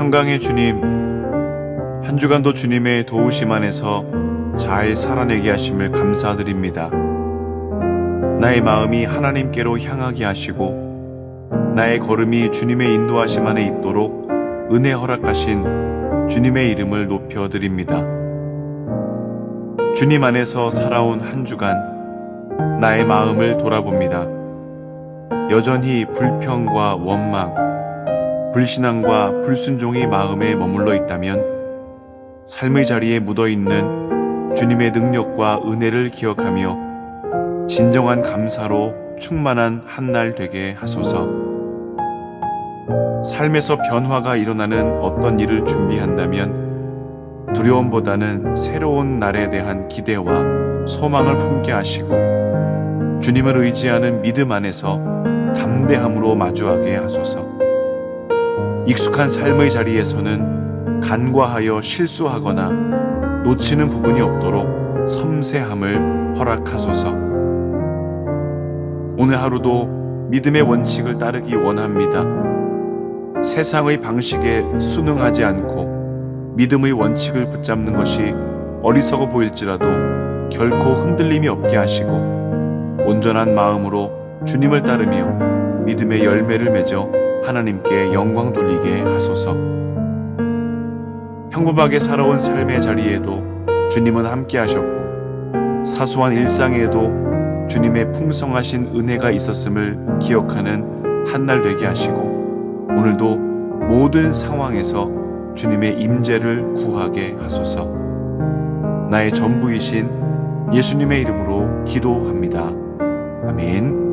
평강의 주님, 한 주간도 주님의 도우심 안에서 잘 살아내게 하심을 감사드립니다. 나의 마음이 하나님께로 향하게 하시고, 나의 걸음이 주님의 인도하심 안에 있도록 은혜 허락하신 주님의 이름을 높여드립니다. 주님 안에서 살아온 한 주간, 나의 마음을 돌아봅니다. 여전히 불평과 원망, 불신앙과 불순종이 마음에 머물러 있다면 삶의 자리에 묻어 있는 주님의 능력과 은혜를 기억하며 진정한 감사로 충만한 한 날 되게 하소서. 삶에서 변화가 일어나는 어떤 일을 준비한다면 두려움보다는 새로운 날에 대한 기대와 소망을 품게 하시고 주님을 의지하는 믿음 안에서 담대함으로 마주하게 하소서. 익숙한 삶의 자리에서는 간과하여 실수하거나 놓치는 부분이 없도록 섬세함을 허락하소서. 오늘 하루도 믿음의 원칙을 따르기 원합니다. 세상의 방식에 순응하지 않고 믿음의 원칙을 붙잡는 것이 어리석어 보일지라도 결코 흔들림이 없게 하시고 온전한 마음으로 주님을 따르며 믿음의 열매를 맺어 하나님께 영광 돌리게 하소서. 평범하게 살아온 삶의 자리에도 주님은 함께 하셨고 사소한 일상에도 주님의 풍성하신 은혜가 있었음을 기억하는 한 날 되게 하시고 오늘도 모든 상황에서 주님의 임재를 구하게 하소서. 나의 전부이신 예수님의 이름으로 기도합니다. 아멘.